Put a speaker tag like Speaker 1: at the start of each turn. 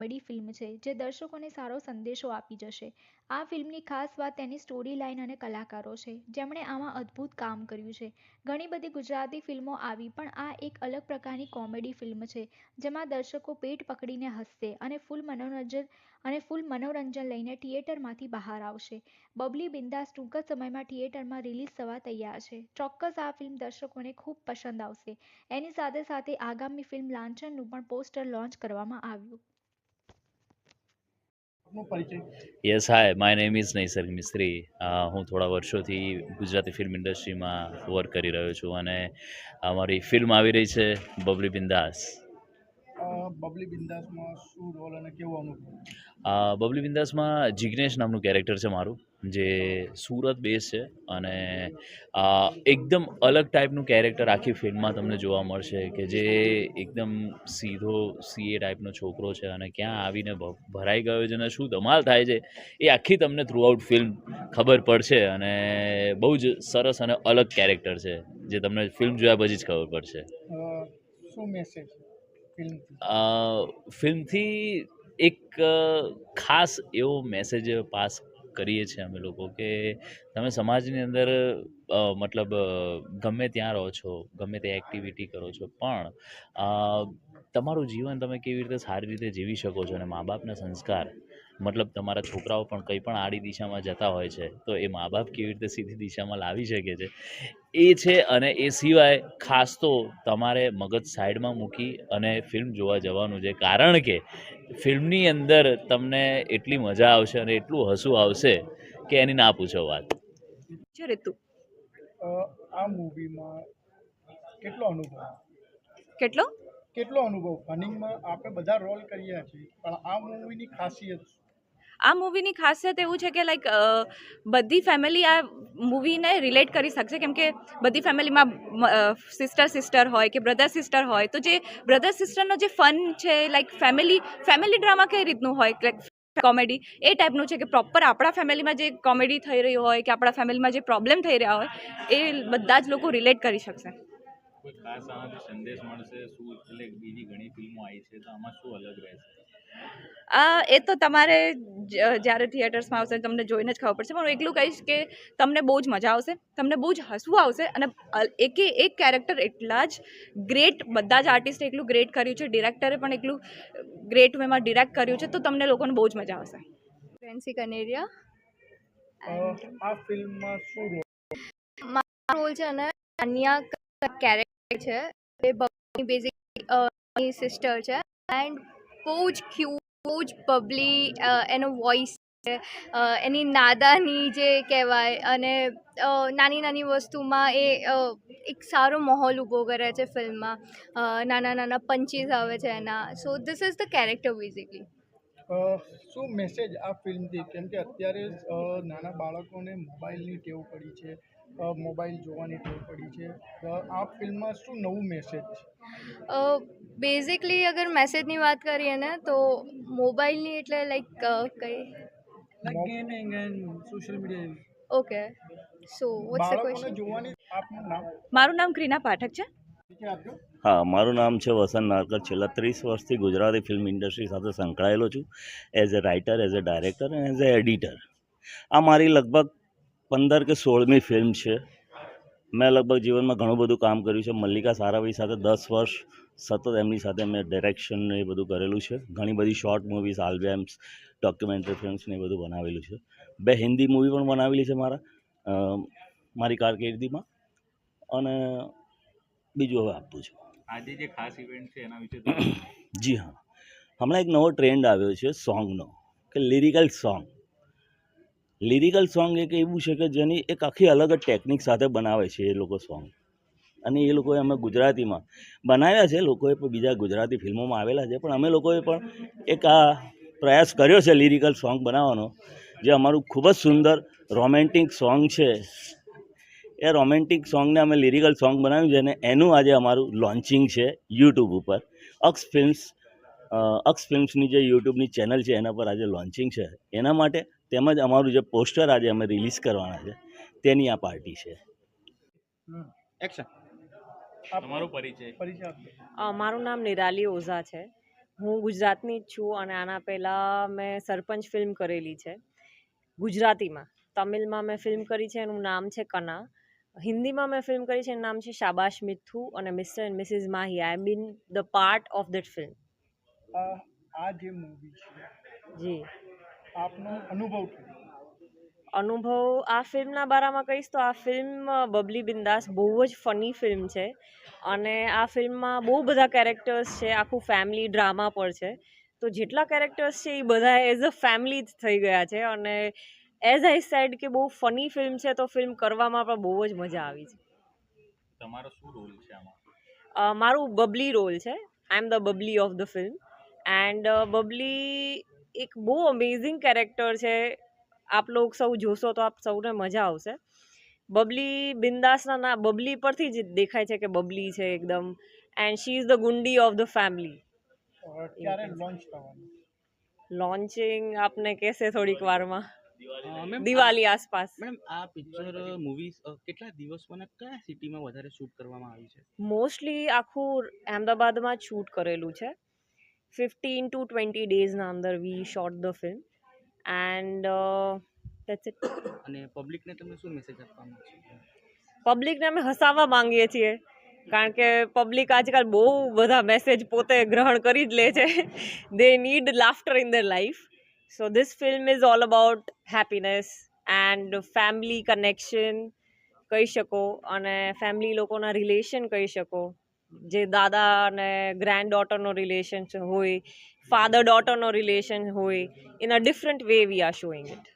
Speaker 1: Comedy film છે, જે દર્શકોને સારો સંદેશો આપી જશે. આ ફિલ્મની ખાસ વાત તેની સ્ટોરી લાઇન અને કલાકારો છે, જેમણે આમાં અદ્ભુત કામ કર્યું છે. ઘણી બધી ગુજરાતી ફિલ્મો આવી, પણ આ એક અલગ પ્રકારની કોમેડી ફિલ્મ છે, જેમાં દર્શકો પેટ પકડીને હસશે અને ફૂલ મનોરંજન અને ફૂલ મનોરંજન લઈને થિયેટરમાંથી બહાર આવશે. બબલી બિંદાસ ટૂંક જ સમયમાં થિયેટરમાં રિલીઝ થવા તૈયાર છે. ચોક્કસ આ ફિલ્મ દર્શકોને ખૂબ પસંદ આવશે. એની સાથે સાથે આગામી ફિલ્મ લાંછનનું પણ પોસ્ટર લોન્ચ કરવામાં આવ્યું.
Speaker 2: Yes hi my name is Naisarg Mistry હું થોડા વર્ષોથી ગુજરાતી ફિલ્મ ઇન્ડસ્ટ્રીમાં વર્ક કરી રહ્યો છું અને અમારી ફિલ્મ આવી રહી છે, બબલી બિંદાસ
Speaker 3: બબલી બિંદાસમાં શું રોલ અને કેવો અનુભવ?
Speaker 2: બબલી બિંદાસમાં જિગ્નેશ નામનું કેરેક્ટર છે મારું જે સુરત બેઝ છે અને એકદમ અલગ ટાઈપનું કેરેક્ટર આખી ફિલ્મમાં તમને જોવા મળશે કે જે એકદમ સીધો સીએ ટાઈપનો છોકરો છે અને ક્યાં આવીને ભરાઈ ગયો છે અને શું ધમાલ થાય છે એ આખી તમને થ્રુઆઉટ ફિલ્મ ખબર પડશે અને બહુ જ સરસ અને અલગ કેરેક્ટર છે જે તમને ફિલ્મ જોયા પછી જ ખબર પડશે.
Speaker 3: શું મેસેજ ફિલ્મથી?
Speaker 2: એક ખાસ એવો મેસેજ પાસ કરીએ છીએ અમે લોકો કે તમે સમાજની અંદર મતલબ ગમે ત્યાં રહો છો, ગમે તે એક્ટિવિટી કરો છો, પણ તમારું જીવન તમે કેવી રીતે સારી રીતે જીવી શકો છો અને મા બાપના સંસ્કાર મતલબ તમારા છોકરાઓ પણ કંઈ પણ આડી દિશામાં જતા હોય છે તો એ મા બાપ કેવી રીતે સીધી દિશામાં લાવી શકે છે? એ છે અને એ સિવાય ખાસ તો તમારે મગજ સાઈડમાં મૂકી અને ફિલ્મ જોવા જવાનું છે. કારણ કે ફિલ્મની અંદર તમને એટલી મજા આવશે અને એટલું હસવું આવશે કે એની ના પૂછો વાત.
Speaker 4: છે રીતુ.
Speaker 3: આ મૂવીમાં કેટલો અનુભવ?
Speaker 4: કેટલો?
Speaker 3: કેટલો અનુભવ? રનિંગમાં આપણે બધા રોલ કર્યા છે પણ આ મૂવીની ખાસિયત શું?
Speaker 4: આ મૂવીની ખાસિયત એવું છે કે લાઈક બધી ફેમિલી આ મૂવીને રિલેટ કરી શકશે. કેમ કે બધી ફેમિલીમાં સિસ્ટર સિસ્ટર હોય કે બ્રધર સિસ્ટર હોય. તો જે બ્રધર સિસ્ટરનો જે ફન છે લાઈક ફેમિલી ફેમિલી ડ્રામા કઈ રીતનું હોય? લાઈક કોમેડી એ ટાઈપનું છે કે પ્રોપર આપણા ફેમિલીમાં જે કોમેડી થઈ રહી હોય કે આપણા ફેમિલીમાં જે પ્રોબ્લેમ થઈ રહ્યા હોય, એ બધા જ લોકો રિલેટ કરી શકશે.
Speaker 5: કોઈ ખાસ આનાથી સંદેશ મળશે? શું એટલે બીજી ઘણી ફિલ્મો આવી છે? તો આમાં શું અલગ રહેશે?
Speaker 4: આ એ તો તમારે જ્યારે થિયેટર્સમાં આવશે તમને જોઈને જ ખબર પડશે. પણ હું એટલું કહીશ કે તમને બહુ જ મજા આવશે તમને બહુ જ હસવું આવશે અને એકે એક કેરેક્ટર એટલા જ ગ્રેટ બધા જ આર્ટિસ્ટે એટલું ગ્રેટ કર્યું છે ડિરેક્ટરે પણ એટલું ગ્રેટ વેમાં ડિરેક્ટ કર્યું છે તો તમને લોકોને બહુ જ મજા આવશે.
Speaker 6: ફેન્સી કનેરિયા.
Speaker 3: આ ફિલ્મમાં શું રોલ?
Speaker 6: છે અને અન્ય કેરેક્ટર છે. એ બબલી બેઝિક સિસ્ટર છે. એન્ડ બહુ જ ક્યુ બહુ જ બબલી એનો વોઇસ છે. એની નાદાની જે કહેવાય અને નાની નાની વસ્તુમાં એ એક સારો માહોલ ઊભો કરે છે ફિલ્મમાં. નાના નાના પંચીસ આવે છે એના. So this is the character basically
Speaker 3: શું મેસેજ આ ફિલ્મથી? કેમ કે અત્યારે નાના બાળકોને મોબાઈલની ટેવ પડી છે. મોબાઈલ જોવાની ટેવ પડી છે. આ ફિલ્મમાં શું નવું મેસેજ છે?
Speaker 6: બેઝિકલી અગર મેસેજની વાત કરીએ ને તો મોબાઈલની એટલે લાઈક કઈ?
Speaker 3: Gaming and social media
Speaker 6: okay so what's the question
Speaker 3: જોવાની આપનું નામ?
Speaker 4: મારું નામ ક્રીના પાઠક છે.
Speaker 7: હા મારું નામ છે વસંત નારકર. છેલ્લા ત્રીસ વર્ષથી ગુજરાતી ફિલ્મ ઇન્ડસ્ટ્રી સાથે સંકળાયેલો છું. As a writer as a director as a editor આ મારી લગભગ પંદર કે સોળમી ફિલ્મ છે. મેં લગભગ જીવનમાં ઘણું બધું કામ કર્યું છે. મલ્લિકા સારાભાઈ સાથે દસ વર્ષ સતત એમની સાથે મેં ડાયરેક્શન ને એ બધું કરેલું છે. ઘણી બધી short movies albums documentary films ને એ બધું બનાવેલું છે. બે હિન્દી મૂવી પણ બનાવેલી છે મારા મારી કારકિર્દીમાં. અને બીજું હવે આપું છું.
Speaker 5: આજે જે ખાસ ઇવેન્ટ છે એના વિશે
Speaker 7: જી હા. હમણાં એક નવો ટ્રેન્ડ આવ્યો છે સોંગનો કે લિરિકલ સોંગ લિરિકલ સોંગ એક એવું છે કે જેની એક આખી અલગ જ ટેકનિક સાથે બનાવે છે એ લોકો સોંગ અને એ લોકોએ અમે ગુજરાતીમાં બનાવ્યા છે, લોકોએ પણ બીજા ગુજરાતી ફિલ્મોમાં આવેલા છે, પણ અમે લોકોએ પણ એક આ પ્રયાસ કર્યો છે લિરિકલ સોંગ બનાવવાનો, જે અમારું ખૂબ જ સુંદર રોમેન્ટિક સોંગ છે. એ રોમેન્ટિક સોંગને અમે લિરિકલ સોંગ બનાવ્યું છે અને એનું આજે અમારું લોન્ચિંગ છે યુટ્યુબ ઉપર. અક્ષ ફિલ્મ્સ અક્ષ ફિલ્મ્સની જે યુટ્યુબની ચેનલ છે, એના પર આજે લોન્ચિંગ છે. એના માટે તેમજ અમારું જે પોસ્ટર આજે અમે રિલીઝ કરવાના છે તેની આ પાર્ટી છે.
Speaker 3: એક્શન
Speaker 5: તમારો પરિચય.
Speaker 3: પરિચય
Speaker 8: મારું નામ નિરાલી ઓઝા છે. હું ગુજરાતની જ છું અને આના પહેલાં મેં સરપંચ ફિલ્મ કરેલી છે. ગુજરાતીમાં. તમિલમાં મેં ફિલ્મ કરી છે એનું નામ છે કના. હિન્દીમાં મેં ફિલ્મ કરી છે એનું નામ છે શાબાશ મિથ્થુ અને mister and missus Mahi. I been the part of that film
Speaker 3: આ આ જે મૂવી છે.
Speaker 8: જી.
Speaker 3: આપનો અનુભવ
Speaker 8: અનુભવ આ ફિલ્મના બારામાં કહીશ તો આ ફિલ્મ બબલી બિંદાસ બહુ જ ફની ફિલ્મ છે. અને આ ફિલ્મમાં બહુ બધા કેરેક્ટર્સ છે આખું ફેમિલી ડ્રામા પર છે. તો જેટલા કેરેક્ટર્સ છે એ બધા એઝ અ ફેમિલી જ થઈ ગયા છે. અને એઝ આઈ સેડ કે બહુ ફની ફિલ્મ છે તો ફિલ્મ કરવામાં પણ બહુ જ મજા આવી છે.
Speaker 5: તમારો શું રોલ છે આમાં?
Speaker 8: મારું બબલી રોલ છે. I am the bubbly of the film. And bubbly એક બહુ અમેઝિંગ કેરેક્ટર છે. આપ લોગ સૌ જોશો તો આપ સૌને મજા આવશે. બબલી બિંદાસના ના બબલી પરથી જ દેખાય છે કે બબલી છે એકદમ. એન્ડ શી ઇઝ ધ ગુંડી ઓફ ધ ફેમિલી લોન્ચિંગ આપને કહેશે થોડીક વારમાં. દિવાળી આસપાસ.
Speaker 9: મેડમ આ પિક્ચર મૂવી કેટલા દિવસમાં કયા સિટીમાં વધારે શૂટ કરવામાં આવી છે?
Speaker 8: મોસ્ટલી આખું અમદાવાદમાં જ શૂટ કરેલું છે. ફિફ્ટીન ટુ ટ્વેન્ટી ડેઝના અંદર we shot the film and that's it
Speaker 9: અને પબ્લિકને તમે શું મેસેજ આપવા માંગશો
Speaker 8: પબ્લિકને અમે હસાવવા માંગીએ છીએ. કારણ કે પબ્લિક આજકાલ બહુ બધા મેસેજ પોતે ગ્રહણ કરી જ લે છે. They need laughter in their life so this film is all about happiness and family connection કહી શકો અને ફેમિલી લોકોના રિલેશન કહી શકો. જે દાદા અને ગ્રેન્ડ ડોટરનો રિલેશન હોય ફાધર ડોટરનો રિલેશન હોય in a different way we are showing it